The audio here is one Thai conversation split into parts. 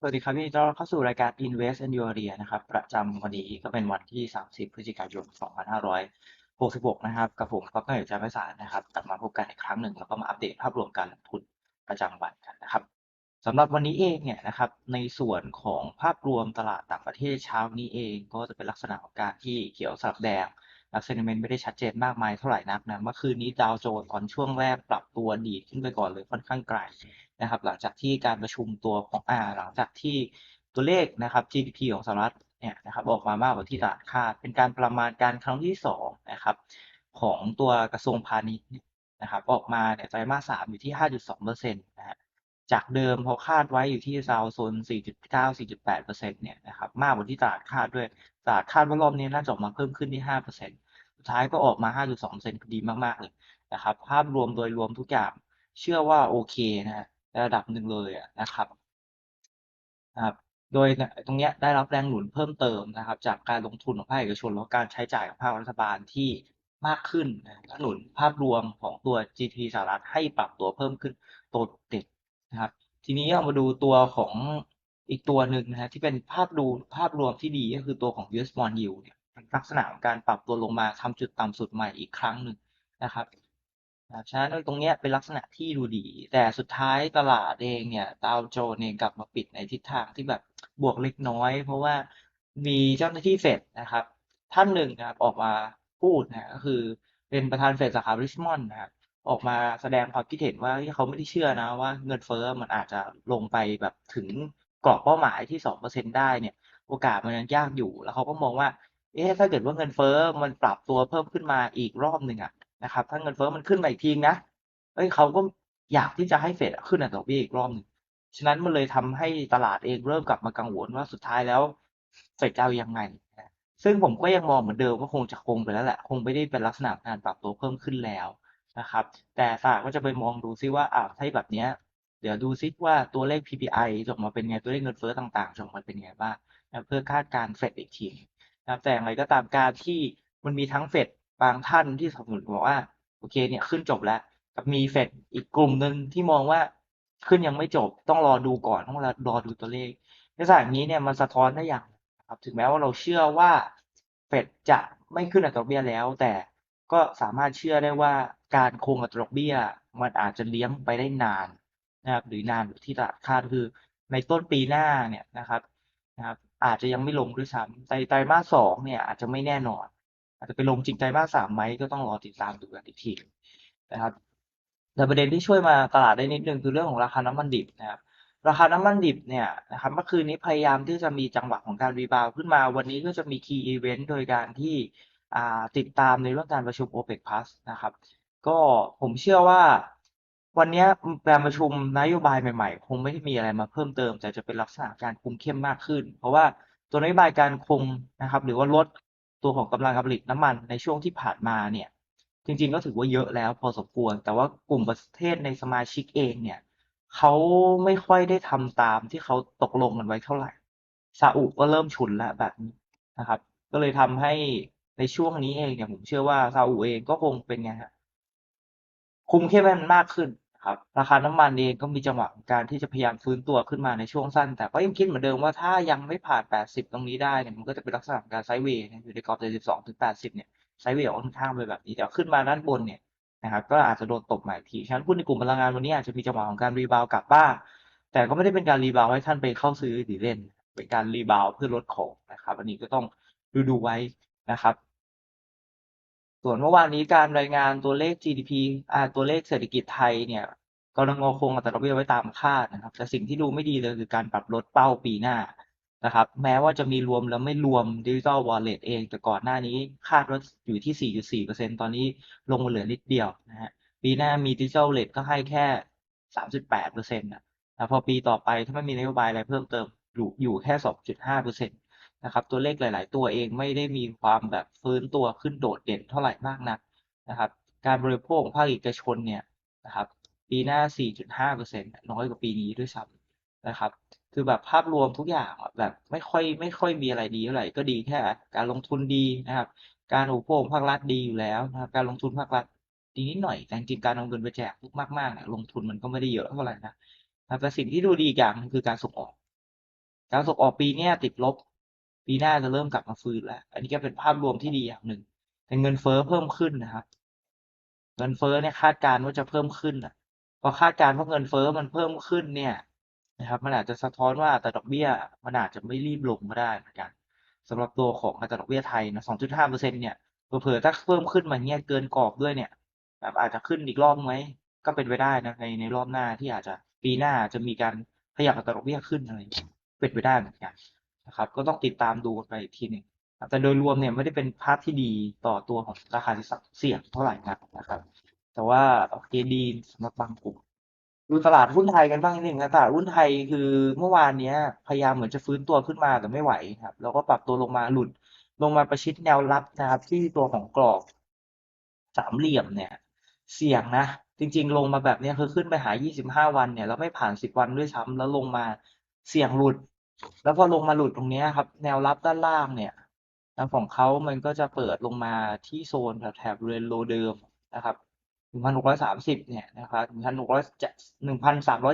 สวัสดีครับยินดีต้อนรับเข้าสู่รายการ Invest and Your Area นะครับ ประจำวันนี้ก็เป็นวันที่ 30 พฤศจิกายน 2566 นะครับกับผมก๊อฟนายจามสารนะครับ กลับมาพบกันอีกครั้งหนึ่ง แล้วก็มาอัปเดตภาพรวมการลงทุนประจำวันกันนะครับสำหรับวันนี้เองเนี่ยนะครับ ในส่วนของภาพรวมตลาดต่างประเทศเช้านี้เอง ก็จะเป็นลักษณะของการที่เขียวสลับแดง ลักษณะเมนไม่ได้ชัดเจนมากมายเท่าไหร่นักนะเมื่อคืนนี้ดาวโจนส์ตอนช่วงแรกปรับตัวดีขึ้นไปก่อนเลยค่อนข้างไกลนะครับ หลังจากที่การประชุมตัวของอ่าหลังจากที่ตัวเลขนะครับ GDP ของสหรัฐเนี่ยนะครับออกมามากกว่าที่ตลาดคาด เป็นการประมาณการครั้งที่สองนะครับของตัวกระทรวงพาณิชย์นะครับออกมาเนี่ยไตรมาสสามอยู่ที่ 5.2เปอร์เซ็นต์นะฮะ จากเดิมเขาคาดไว้อยู่ที่ราวโซน 4.9 4.8เปอร์เนี่ยนะครับมากกว่าที่ตลาดคาดด้วย ตลาดคาดว่ารอบนี้น่าจะออกมาเพิ่มขึ้นที่5เปอร์เซ็นต์สุดท้ายก็ออกมา 5.2เปอร์เซ็นดีมาก ๆ เลยนะครับ ภาพรวมโดยรวมทุกอย่างเชื่อว่าโอเคนะระดับหนึ่งเลยนะครับนะครับ โดยตรงนี้ได้รับแรงหนุนเพิ่มเติมนะครับ จากการลงทุนของภาคเอกชนแล้วการใช้จ่ายของภาครัฐบาลที่มากขึ้นนะหนุนภาพรวมของตัว GDP สหรัฐให้ปรับตัวเพิ่มขึ้นโตเด็ด นะครับ ทีนี้เรามาดูตัวของอีกตัวหนึ่งนะฮะที่เป็นภาพดูภาพรวมที่ดีก็คือตัวของ US bond yield เนี่ยลักษณะของการปรับตัวลงมาทำจุดต่ำสุดใหม่อีกครั้งหนึ่งนะครับนะฉะนั้นตรงนี้เป็นลักษณะที่ดูดี แต่สุดท้ายตลาดเองเนี่ยดาวโจนส์เองกลับมาปิดในทิศทางที่แบบบวกเล็กน้อย เพราะว่ามีเจ้าหน้าที่เฟดนะครับ ท่านหนึ่งนะครับออกมาพูดนะก็คือเป็นประธานเฟดสาขาริชมอนด์นะครับ ออกมาแสดงความคิดเห็นว่าเขาไม่ได้เชื่อนะว่าเงินเฟ้อมันอาจจะลงไปแบบถึงกรอบเป้าหมายที่สองเปอร์เซ็นได้เนี่ย โอกาสมันยังยากอยู่ แล้วเขาก็มองว่า เอ๊ะถ้าเกิดว่าเงินเฟ้อมันปรับตัวเพิ่มขึ้นมาอีกรอบหนึ่งอะนะครับ ถ้าเงินเฟ้อมันขึ้นมาอีกทีนะเอ้ยเขาก็อยากที่จะให้เฟดขึ้นอัตราดอกเบี้ยอีกรอบหนึ่งฉะนั้นมันเลยทำให้ตลาดเองเริ่มกลับมากังวลว่าสุดท้ายแล้วเฟดจะเอายังไง ซึ่งผมก็ยังมองเหมือนเดิมว่าคงจะคงไปแล้วแหละ คงไม่ได้เป็นลักษณะการปรับตัวเพิ่มขึ้นแล้ว นะครับ แต่ตลาดก็จะไปมองดูซิว่าอ้าวถ้าแบบเนี้ยเดี๋ยวดูซิว่าตัวเลข PPI จะออกมาเป็นไง ตัวเลขเงินเฟ้อต่างๆจะออกมาเป็นไงบ้างนะเพื่อคาดการณ์เฟดอีกทีนะครับแต่อย่างไรก็ตามการที่มันมีทั้งเฟดบางท่านที่สนับสนุนบอกว่าโอเคเนี่ยขึ้นจบแล้ว กับมีเฟดอีกกลุ่มหนึ่งที่มองว่าขึ้นยังไม่จบต้องรอดูก่อนต้องรอดูตัวเลขในสถานนี้เนี่ยมันสะท้อนได้อย่างครับถึงแม้ว่าเราเชื่อว่าเฟดจะไม่ขึ้นอัตราดอกเบี้ยแล้ว แต่ ก็สามารถเชื่อได้ว่าการคงอัตราดอกเบี้ย มันอาจจะเลี้ยงไปได้นานนะครับหรือนานที่ตลาดคาดคือในต้นปีหน้าเนี่ยนะครับนะครับอาจจะยังไม่ลงด้วยซ้ำไตรไตรมาสสองเนี่ยอาจจะไม่แน่นอน อาจจะไปลงจริงไตรมาสสามไหมก็ต้องรอติดตามดูกันอีกทีนะครับแต่ประเด็นที่ช่วยมาตลาดได้นิดนึงคือเรื่องของราคาน้ำมันดิบนะครับราคาน้ำมันดิบเนี่ยนะครับเมื่อคืนนี้พยายามที่จะมีจังหวะของการรีบาวขึ้นมาวันนี้ก็จะมีคีย์อีเวนต์โดยการที่ ติดตามในเรื่องการประชุม OPEC Plus นะครับ ก็ผมเชื่อว่าวันนี้การประชุมนโยบายใหม่ๆ คงไม่ได้มีอะไรมาเพิ่มเติม แต่จะเป็นลักษณะการคุมเข้มมากขึ้น เพราะว่าตัวนโยบายการคงนะครับ หรือว่าลดตัวของกำลังการผลิตน้ำมันในช่วงที่ผ่านมาเนี่ย จริงๆก็ถือว่าเยอะแล้วพอสมควร แต่ว่ากลุ่มประเทศในสมาชิกเองเนี่ยเขาไม่ค่อยได้ทำตามที่เขาตกลงกันไว้เท่าไหร่ซาอุก็เริ่มฉุนแล้วแบบนี้นะครับ ก็เลยทำให้ ในช่วงนี้เองเนี่ยผมเชื่อว่าซาอุเองก็คงเป็นไงฮะคุมเข้มมันมากขึ้นครับ ราคาน้ำมันเองก็มีจังหวะของการที่จะพยายามฟื้นตัวขึ้นมาในช่วงสั้น แต่ก็ยังคิดเหมือนเดิมว่าถ้ายังไม่ผ่าน 80 ตรงนี้ได้เนี่ยมันก็จะเป็นลักษณะการไซด์เวย์อยู่ในกรอบ72ถึง80 เนี่ยไซด์เวย์ออกค่อนข้างไปแบบนี้แต่ขึ้นมาด้านบนเนี่ยนะครับก็อาจจะโดนตบใหม่ทีฉะนั้นหุ้นในกลุ่มพลังงานวันนี้อาจจะมีจังหวะของการรีบาวกลับบ้างแต่ก็ไม่ได้เป็นการรีบาวให้ท่านไปเข้าซื้อหรือเล่น เป็นการรีบาวเพื่อลดของนะครับ อันนี้ก็ต้องดูดูไว้นะครับ ส่วนเมื่อวานนี้การรายงานตัวเลข GDP อ่าตัวเลขเศรษฐกิจไทยเนี่ยกรงคงอัตราดอกเบี้ยไว้ตามคาดนะครับ แต่สิ่งที่ดูไม่ดีเลยคือการปรับลดเป้าปีหน้านะครับ แม้ว่าจะมีรวมแล้วไม่รวมดิจิ t a ลวอลเล็ตเอง แต่ก่อนหน้านี้คาดว่าอยู่ที่ 4.4%ตอนนี้ลงมาเหลือนิดเดียวนะฮะปีหน้ามีดิจิ t a ลเลทก็ให้แค่ 38%นะแต่พอปีต่อไปถ้าไม่มีนโยบายอะไรเพิ่มเติมอยู่อยู่แค่ 2.5%น นะครับ ตัวเลขหลาย ๆ ตัวเองไม่ได้มีความแบบฟื้นตัวขึ้นโดดเด่นเท่าไหร่มากนักนะครับ การบริโภคภาคเอกชนเนี่ยนะครับ ปีหน้า 4.5%น้อยกว่าปีนี้ด้วยซ้ำนะครับ คือแบบภาพรวมทุกอย่างแบบไม่ค่อยไม่ค่อยมีอะไรดีเท่าไหร่ก็ดีแค่การลงทุนดีนะครับ การอุปโภคภาครัฐดีอยู่แล้วนะครับ การลงทุนภาครัฐดีนิดหน่อยแต่จริงการเอาเงินไปแจกมากๆเนี่ยลงทุนมันก็ไม่ได้เยอะเท่าไหร่นะแต่สิ่งที่ดูดีอย่างคือการส่งออก การส่งออกปีนี้ติดลบ ปีหน้าจะเริ่มกลับมาฟื้นแล้ว อันนี้ก็เป็นภาพรวมที่ดีอย่างหนึ่ง แต่เงินเฟ้อเพิ่มขึ้นนะครับ เงินเฟ้อเนี่ยคาดการณ์ว่าจะเพิ่มขึ้นอะพอคาดการณ์ว่าเงินเฟ้อมันเพิ่มขึ้นเนี่ยนะครับมันอาจจะสะท้อนว่าอัตราดอกเบี้ยมันอาจจะไม่รีบลงก็ได้เหมือนกันสำหรับตัวของอัตราดอกเบี้ยไทยนะ 2.5เปอร์เซ็นต์เนี่ย เผลอถ้าเพิ่มขึ้นมาเนี่ยเกินกรอบด้วยเนี่ยแบบอาจจะขึ้นอีกรอบไหม ก็เป็นไปได้นะในในรอบหน้าที่อาจจะปีหน้าจะมีการขยับอัตราดอกเบี้ยขึ้นอะไรเงี้ยเป็นไปได้เหมือนกัน นะครับ ก็ต้องติดตามดูกันไปอีกทีหนึ่งแต่โดยรวมเนี่ยไม่ได้เป็นภาพที่ดีต่อตัวของราคาสินทรัพย์เสี่ยงเท่าไหร่นักนะครับ แต่ว่าโอเคดีสำหรับบางกลุ่มดูตลาดหุ้นไทยกันบ้างนิดหนึ่งนะตลาดหุ้นไทยคือเมื่อวานเนี้ย พยายามเหมือนจะฟื้นตัวขึ้นมาแต่ไม่ไหวครับ แล้วก็ปรับตัวลงมาหลุดลงมาประชิดแนวรับนะครับ ที่ตัวของกรอบสามเหลี่ยมเนี่ย เสี่ยงนะ จริง ๆ ลงมาแบบนี้คือขึ้นไปหา 25 วันเนี่ยแล้วไม่ผ่าน 10 วันด้วยซ้ำแล้วลงมาเสี่ยงหลุด แล้วพอลงมาหลุดตรงนี้ครับ แนวรับด้านล่างเนี่ยแล้วของเขามันก็จะเปิดลงมาที่โซนแถบๆบริเวณโลเดิมนะครับหนึ่งพันหกร้อยสามสิบเนี่ยนะครับหนึ่งพันหนึ่งร้อยเ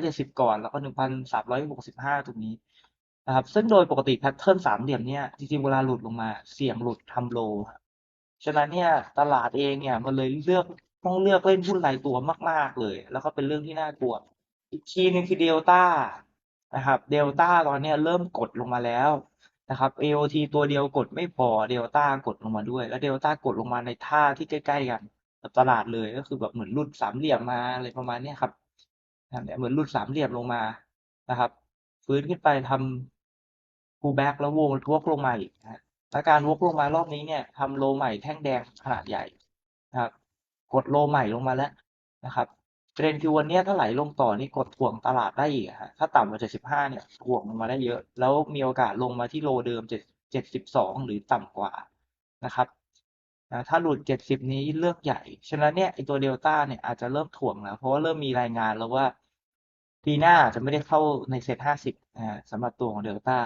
จ็ดสิบก่อน แล้วก็หนึ่งพันสามร้อยหกสิบห้าตรงนี้นะครับ ซึ่งโดยปกติแพทเทิร์นสามเหลี่ยมเนี่ยจริงๆเวลาหลุดลงมาเสี่ยงหลุดทำโล ฉะนั้นเนี่ยตลาดเองเนี่ยมันเลยเลือกต้องเลือกเล่นหุ้นรายตัวมาก ๆ เลย แล้วก็เป็นเรื่องที่น่ากลัว อีกทีหนึงคือเดลต้า นะครับเดลต้าตอนนี้เริ่มกดลงมาแล้วนะครับ AOT ตัวเดียวกดไม่พอเดลต้ากดลงมาด้วย แล้วเดลต้ากดลงมาในท่าที่ใกล้ ๆ กันกับตลาดเลยก็คือแบบเหมือนหลุดสามเหลี่ยมมาอะไรประมาณนี้ครับเนี่ยเหมือนหลุดสามเหลี่ยมลงมานะครับ ฟื้นขึ้นไปทำ pull back แล้ววงวกลงมาอีกนะฮะและการวกลงมารอบนี้เนี่ยทำโลใหม่แท่งแดงขนาดใหญ่นะครับ กดโลใหม่ลงมาแล้วนะครับ ประเด็นคือวันนี้ถ้าไหลลงต่อนี่กดถ่วงตลาดได้อีกฮะถ้าต่ำกว่า 75 เนี่ยถ่วงลงมาได้เยอะ แล้วมีโอกาสลงมาที่โลเดิม7 72หรือต่ำกว่านะครับถ้าหลุด 70 นี้เรื่องใหญ่ ฉะนั้นเนี่ยไอตัวเดลต้าเนี่ยอาจจะเริ่มถ่วงแล้ว เพราะว่าเริ่มมีรายงานแล้วว่าปีหน้าจะไม่ได้เข้าในเซต 50นะฮะสำหรับตัวของเดลต้า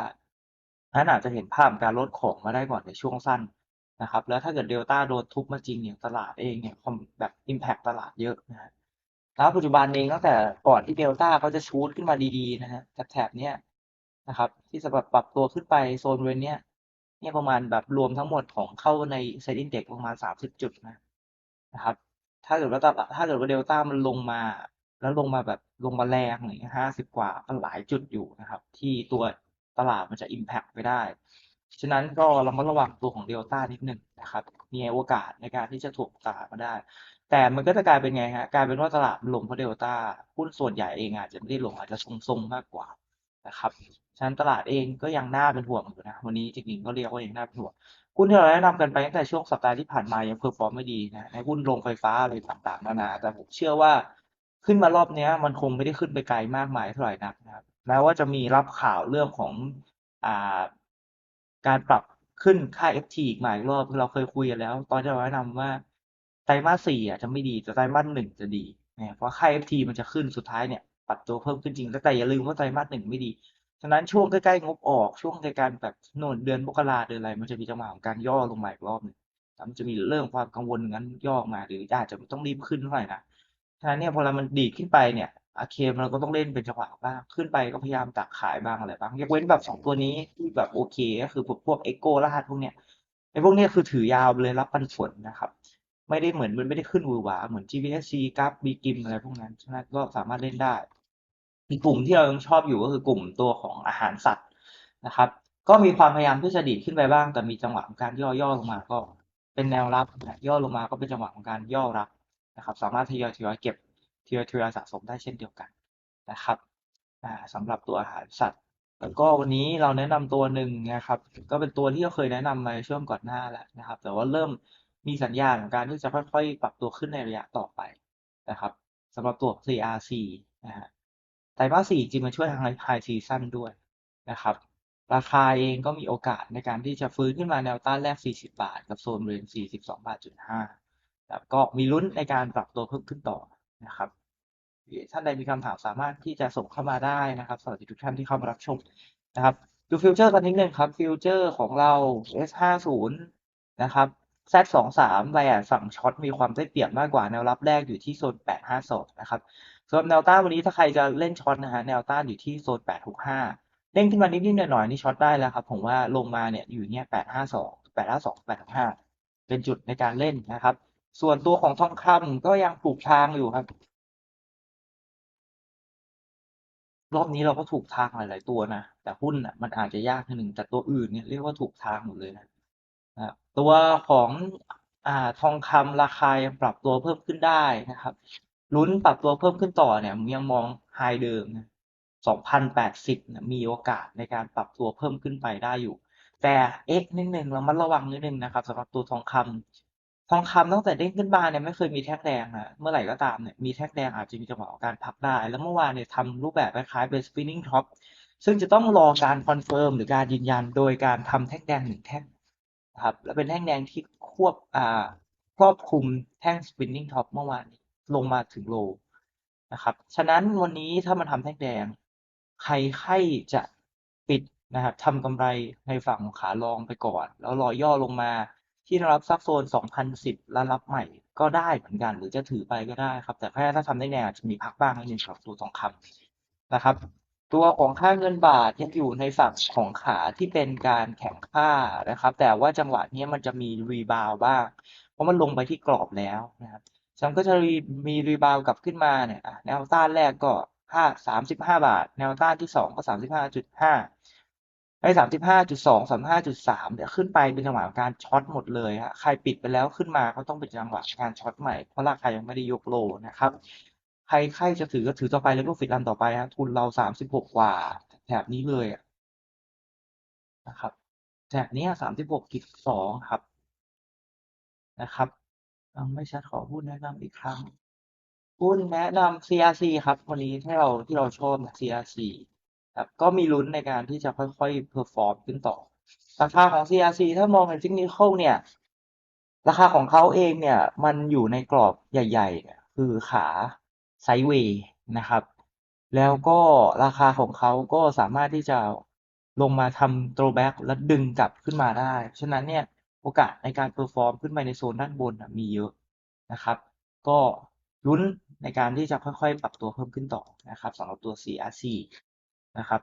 นั้นอาจจะเห็นภาพการลดของมาได้ก่อนในช่วงสั้นนะครับ แล้วถ้าเกิดเดลต้าโดนทุบมาจริงเนี่ยตลาดเองเนี่ยแบบอิมแพคตลาดเยอะนะฮะ แล้วปัจจุบันเองตั้งแต่ก่อนที่เดลต้าเขาจะชูดขึ้นมาดีๆนะฮะแถบๆเนี้ยนะครับ ที่จะแบบปรับตัวขึ้นไปโซนบริเวณเนี้ยเนี่ยประมาณแบบรวมทั้งหมดของเข้าในเซ็นอินเด็กประมาณสามสิบจุดนะนะครับ ถ้าเกิดว่าถ้าเกิดว่าเดลต้ามันลงมา แล้วลงมาแบบลงมาแรงอย่างเงี้ยห้าสิบกว่าก็หลายจุดอยู่นะครับ ที่ตัวตลาดมันจะอิมแพ t ไปได้ ฉะนั้นก็เรามาระวังตัวของเดลต้านิดหนึ่งนะครับ มีโอกาสในการที่จะถูกตลาดมาได้ แต่มันก็จะกลายเป็นไงฮะกลายเป็นว่าตลาดมันลงเพราะเดลต้าหุ้นส่วนใหญ่เองอาจจะไม่ได้ลงอาจจะทรงๆมากกว่านะครับฉะนั้นตลาดเองก็ยังน่าเป็นห่วงอยู่นะ วันนี้จริงๆก็เรียกว่ายังน่าเป็นห่วงหุ้นที่เราแนะนำกันไปตั้งแต่ช่วงสัปดาห์ที่ผ่านมายังเพอร์ฟอร์มไม่ดีนะในหุ้นโรงไฟฟ้าอะไรต่างๆนานาแต่ผมเชื่อว่าขึ้นมารอบนี้มันคงไม่ได้ขึ้นไปไกลมากมายเท่าไหร่นักนะครับแม้ว่าจะมีรับข่าวเรื่องของอ่าการปรับขึ้นค่า FT อีกหลายรอบเราเคยคุยกันแล้ว ตอนที่เราแนะนำว่า ไตรมาสสี่อะจะไม่ดีแต่ไตรมาสหนึ่งจะดีเนี่ยเพราะค่า FT มันจะขึ้นสุดท้ายเนี่ยปรับตัวเพิ่มขึ้นจริงแต่อย่าลืมว่าไตรมาสหนึ่งไม่ดีฉะนั้นช่วงใกล้ๆงบออกช่วงในการแบบโน่นเดือนมกราเดือนอะไรมันจะมีจังหวะของการย่อลงมาอีกรอบหนึ่งมันจะมีเรื่องความกังวลงั้นย่อมาหรืออาจจะต้องรีบขึ้นเท่าไหร่นะฉะนั้นเนี่ยพอเรามันดีดขึ้นไปเนี่ยโอเคเราก็ต้องเล่นเป็นจังหวะบ้างขึ้นไปก็พยายามตักขายบ้างอะไรบ้างยกเว้นแบบสองตัวนี้ที่แบบโอเคก็คือพวกพวกเอ็กโกลาดพวกเนี้ยไอ้พวกเนี้ยคือถือยาวเลยรับปันผลนะครับ ไม่ได้เหมือนมันไม่ได้ขึ้นวือหวาเหมือน GPSC กราฟบีกิมอะไรพวกนั้นฉะนั้นก็สามารถเล่นได้ อีกกลุ่มที่เรายังชอบอยู่ก็คือกลุ่มตัวของอาหารสัตว์นะครับ ก็มีความพยายามที่จะดีดขึ้นไปบ้าง แต่มีจังหวะของการย่อย่อลงมาก็เป็นแนวรับย่อลงมาก็เป็นจังหวะของการย่อรับนะครับ สามารถทยอยทยอยเก็บทยอยทยอยสะสมได้เช่นเดียวกันนะครับอ่าสำหรับตัวอาหารสัตว์แล้วก็วันนี้เราแนะนำตัวหนึ่งนะครับ ก็เป็นตัวที่เราเคยแนะนำมาช่วงก่อนหน้าแล้วนะครับ แต่ว่าเริ่ม มีสัญญาณของการที่จะค่อยๆ ปรับตัวขึ้นในระยะต่อไปนะครับสำหรับตัว CRC นะฮะไตรมาสสี่จริงมันช่วยทางไฮซีซั่นด้วยนะครับ ราคาเองก็มีโอกาสในการที่จะฟื้นขึ้นมาแนวต้านแรก 40 บาท กับโซนบริเวณ42 บาทจุดห้าครับก็มีลุ้นในการปรับตัวเพิ่มขึ้นต่อนะครับท่านใดมีคำถามสามารถที่จะส่งเข้ามาได้นะครับสวัสดีทุกท่านที่เข้ามารับชมนะครับดูฟิวเจอร์กันนิดนึงครับฟิวเจอร์ของเรา S50 นะครับ Z23 ไบแอดฝั่งช็อตมีความได้เปรียบมากกว่าแนวรับแรกอยู่ที่โซน852นะครับสำหรับแนวต้านวันนี้ถ้าใครจะเล่นช็อตนะฮะแนวต้านอยู่ที่โซน865เด้งขึ้นมานิดๆหน่อยๆนี่ช็อตได้แล้วครับ ผมว่าลงมาเนี่ยอยู่เนี่ยแปดห้าสองแปดห้าสองแปดห้าเป็นจุดในการเล่นนะครับ ส่วนตัวของทองคำก็ยังถูกทางอยู่ครับ รอบนี้เราก็ถูกทางหลาย ๆ ตัวนะแต่หุ้นอะมันอาจจะยากนิดหนึ่งแต่ตัวอื่นเนี่ยเรียกว่าถูกทางหมดเลยนะ ตัวของอทองคำราคายังปรับตัวเพิ่มขึ้นได้นะครับลุ้นปรับตัวเพิ่มขึ้นต่อเนี่ยมยังมองไฮเดิมนะ2,080นะมีโอกาสในการปรับตัวเพิ่มขึ้นไปได้อยู่ แต่เอ็กนิดหนึ่งเรามาระวังนิดนึงนะครับสำหรับตัวทองคำทองคำตั้งแต่เด้งขึ้นมาเนี่ยไม่เคยมีแท่งแดงนะเมื่อไหร่ก็ตามเนี่ยมีแท่งแดงอาจจะมีจังหวะของการพักได้ แล้วเมื่อวานเนี่ยทำรูปแบบคล้ายๆเป็น spinning top ซึ่งจะต้องรอการคอนเฟิร์มหรือการยืนยันโดยการทำแท่งแดงหนึ่งแท่ง ครับ และเป็นแท่งแดงที่ควบอ่าครอบคลุมแท่ง spinning top เมื่อวานนี้ลงมาถึงโลนะครับ ฉะนั้นวันนี้ถ้ามันทำแท่งแดง ใครใครจะปิดนะครับทำกำไรในฝั่งของขาลองไปก่อน แล้วรอย่อลงมาที่รับซักโซน 2,010 แล้วรับใหม่ก็ได้เหมือนกัน หรือจะถือไปก็ได้ครับ แต่แค่ถ้าทำได้แนวจะมีพักบ้างนิดนึงครับตัวทองคำนะครับ ตัวของค่าเงินบาทยังอยู่ในฝั่งของขาที่เป็นการแข่งค่านะครับ แต่ว่าจังหวะนี้มันจะมีรีบาวบ้าง เพราะมันลงไปที่กรอบแล้วนะครับฉันก็จะมีรีบาวกลับขึ้นมาเนี่ยแนวต้านแรกก็ห้าสามสิบห้าบาท แนวต้านที่สองก็สามสิบห้าจุดห้าไอ้สามสิบห้าจุดสองสามห้าจุดสามเนี่ยขึ้นไปเป็นจังหวะการช็อตหมดเลยฮะใครปิดไปแล้วขึ้นมาก็ต้องเป็นจังหวะการช็อตใหม่เพราะราคายังไม่ได้ยกโลนะครับ ใครใครจะถือก็ถือต่อไปแล้วก็ฟิตรันต่อไปฮะทุนเราสามสิบหกกว่าแถบนี้เลยนะครับแถบนี้สามสิบหกจุดสองครับนะครับยังไม่ชัดขอพูดแนะนำอีกครั้งหุ้นแนะนำ CRC ครับ วันนี้ที่เราที่เราชอบ CRC ครับก็มีลุ้นในการที่จะค่อยๆเพอร์ฟอร์มขึ้นต่อ ราคาของ CRC ถ้ามองเป็น technical เนี่ย ราคาของเขาเองเนี่ย มันอยู่ในกรอบใหญ่ๆเนี่ยคือขา ไซด์เวย์นะครับ แล้วก็ราคาของเขาก็สามารถที่จะลงมาทำ throwback แล้วดึงกลับขึ้นมาได้ ฉะนั้นเนี่ยโอกาสในการเพอร์ฟอร์มขึ้นไปในโซนด้านบนมีเยอะนะครับ ก็ลุ้นในการที่จะค่อยๆ ปรับตัวเพิ่มขึ้นต่อนะครับสำหรับตัว CRC นะครับ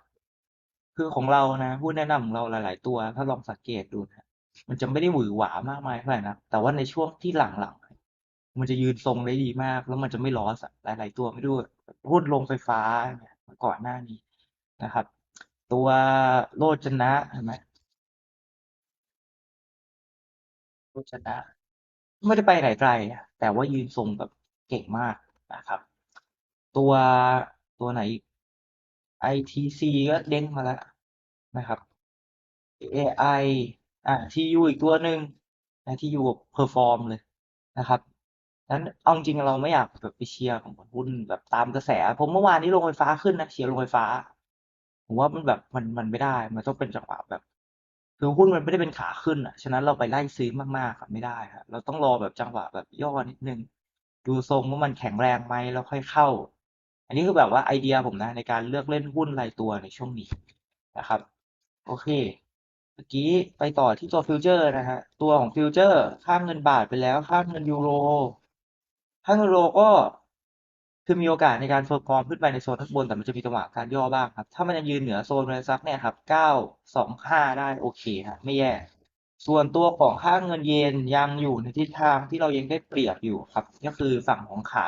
คือของเรานะหุ้แนะนำของเราหลาย ๆ ตัว ถ้าลองสังเกตดูนะมันจะไม่ได้หวือหวามากมายเท่าไหร่นะแต่ว่าในช่วงที่หลังๆ มันจะยืนทรงได้ดีมาก แล้วมันจะไม่ลอสหลาย ๆ ตัวไม่ด้วยหุ้นลงไฟฟ้าเนี่ยก่อนหน้านี้นะครับ ตัวโลจนะเห็นไหมโลจนะ ไม่ได้ไปไหนไกล แต่ว่ายืนทรงแบบเก่งมากนะครับ ตัวตัวไหนอีก ITC ก็เด้งมาแล้วนะครับ AI อะ TU อีกตัวหนึ่งนะ TU เพอร์ฟอร์มเลยนะครับ นั้นเอาจริงๆเราไม่อยากแบบไปเชียร์ของหุ้นแบบตามกระแส ผมเมื่อวานนี้โรงไฟฟ้าขึ้นนะเชียร์โรงไฟฟ้า ผมว่ามันแบบมันมันไม่ได้ มันต้องเป็นจังหวะแบบ คือหุ้นมันไม่ได้เป็นขาขึ้นอะ ฉะนั้นเราไปไล่ซื้อมากๆครับไม่ได้ครับเราต้องรอแบบจังหวะแบบย่อนิดนึง ดูทรงว่ามันแข็งแรงไหมแล้วค่อยเข้า อันนี้คือแบบว่าไอเดียผมนะ ในการเลือกเล่นหุ้นรายตัวในช่วงนี้นะครับ โอเคเมื่อกี้ไปต่อที่ตัวฟิวเจอร์นะฮะตัวของฟิวเจอร์ค่าเงินบาทไปแล้วค่าเงินยูโร ค่างินโรก็คือมีโอกาสในการเฟอร์ฟอร์มขึ้นไปในโซนข้างบนแต่มันจะมีจังหวะการย่อบ้างครับ ถ้ามันยังยืนเหนือโซนอะไรสักเนี่ยครับเก้าสองห้าได้โอเคฮะไม่แย่ ส่วนตัวของค่าเงินเยนยังอยู่ในทิศทางที่เรายังได้เปรียบอยู่ครับ ก็คือฝั่งของขา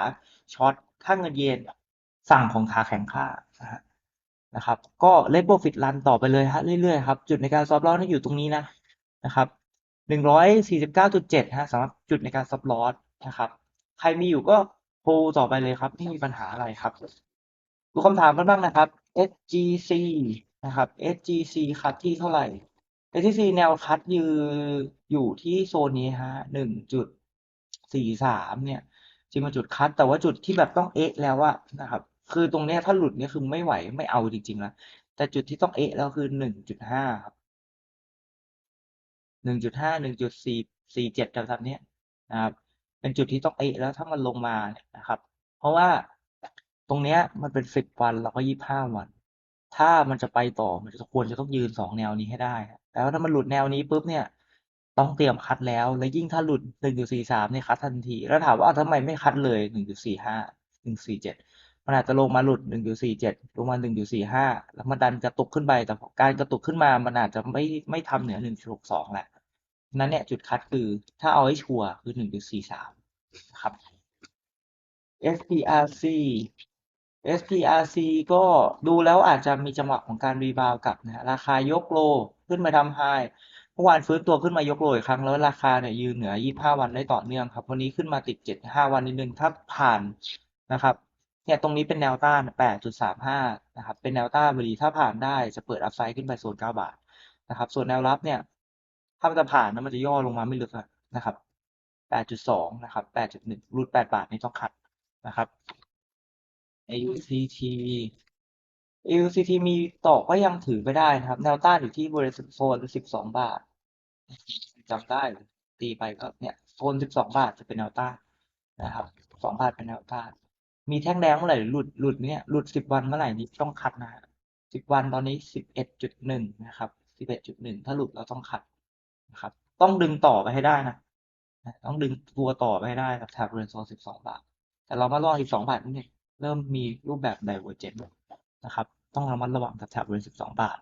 ช็อตค่าเงินเยนฝั่งของขาแข็งค่านะครับ ก็เล่นโปรฟิตรันต่อไปเลยฮะเรื่อยๆครับจุดในการซอฟต์ลอสอยู่ตรงนี้นะนะครับหนึ่งร้อยสี่สิบเก้าจุดเจ็ดฮะสำหรับจุดในการซอฟต์ลอสนะครับ ใครมีอยู่ก็โฮต่อไปเลยครับ ไม่มีปัญหาอะไรครับ ดูคำถามกันบ้างนะครับ SGC นะครับ SGC คัดที่เท่าไหร่ SGC แนวคัดยืออยู่ที่โซนนี้ฮะหนึ่งจุดสี่สามเนี่ยจริงมันจุดคัดแต่ว่าจุดที่แบบต้องเอ๊ะแล้วอะนะครับ คือตรงเนี้ยถ้าหลุดเนี่ยคือไม่ไหวไม่เอาจริงๆแล้วแต่จุดที่ต้องเอ๊ะแล้วคือหนึ่งจุดห้าครับหนึ่งจุดห้าหนึ่งจุดสี่สี่เจ็ดแถวๆเนี้ยนะครับ เป็นจุดที่ต้องเอะแล้วถ้ามันลงมาเนี่ยนะครับ เพราะว่าตรงเนี้ยมันเป็นสิบวันแล้วก็ยี่ห้าวัน ถ้ามันจะไปต่อมันจะควรจะต้องยืนสองแนวนี้ให้ได้ แต่ว่าถ้ามันหลุดแนวนี้ปุ๊บเนี่ย ต้องเตรียมคัดแล้ว และยิ่งถ้าหลุดหนึ่งจุดสี่สามเนี่ยคัดทันที แล้วถามว่าอ้าวทำไมไม่คัดเลยหนึ่งจุดสี่ห้าหนึ่งสี่เจ็ดมันอาจจะลงมาหลุด 1.47 ลงมา 1.45 แล้วมาดันกระตุกขึ้นไป แต่การกระตุกขึ้นมา มันอาจจะไม่ไม่ทำเหนือ 1.62 แหละ นั้นเนี่ยจุดคัดคือถ้าเอาให้ชัวร์คือ 1.43 ครับ SPRC SPRC ก็ดูแล้วอาจจะมีจังหวะของการรีบาวกลับนะฮะราคายกโลขึ้นมาทำไฮเมื่อวานฟื้นตัวขึ้นมายกโลอีกครั้งแล้วราคาเนี่ยยืนเหนือ 25 วันได้ต่อเนื่องครับ วันนี้ขึ้นมาติด 75 วันนิดนึงถ้าผ่านนะครับเนี่ยตรงนี้เป็นแนวต้าน 8.35 นะครับ เป็นแนวต้านพอดีถ้าผ่านได้จะเปิดอัพไซด์ขึ้นไปโซน 9 บาทนะครับ ส่วนแนวรับเนี่ย ถ้ามันจะผ่านแล้วมันจะย่อลงมาไม่ลึกนะครับ 8.2 นะครับ 8.1 รูด8บาทนี่ต้องขัดนะครับ AUCT AUCT มีต่อก็ยังถือไม่ได้นะครับ แนวต้านอยู่ที่บริเวณโซน 12 บาทจำได้ตีไปก็เนี่ยโซน 12 บาทจะเป็นแนวต้านนะครับ 2 บาทเป็นแนวต้าน มีแท่งแดงเมื่อไหร่หลุดหลุดเนี่ยหลุด 10 วันเมื่อไหร่นี่ต้องคัดนะฮะ10วันตอนนี้ 11.1 นะครับ 11.1 ถ้าหลุดเราต้องคัดนะครับ ต้องดึงต่อไปให้ได้นะ ต้องดึงตัวต่อไปได้กับแถบบริเวณโซน12 บาท แต่เรามาลอง12 บาทนิดเริ่มมีรูปแบบ divergent นะครับ ต้องระมัดระวังกับแถบบริเวณ12 บาท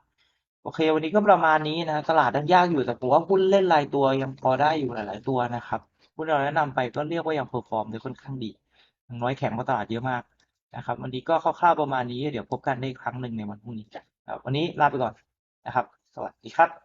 โอเค วันนี้ก็ประมาณนี้นะตลาดยังยากอยู่แต่ผมว่าหุ้นเล่นรายตัวยังพอได้อยู่หลาย ๆ ตัวนะครับหุ้นเราแนะนำไปก็เรียกว่ายังเพอร์ฟอร์มได้ค่อนข้างดีอย่างน้อยแข็งกว่าตลาดเยอะมากนะครับวันนี้ก็คร่าวๆประมาณนี้เดี๋ยวพบกันได้ครั้งหนึ่งในวันพรุ่งนี้ครับวันนี้ลาไปก่อนนะครับ สวัสดีครับ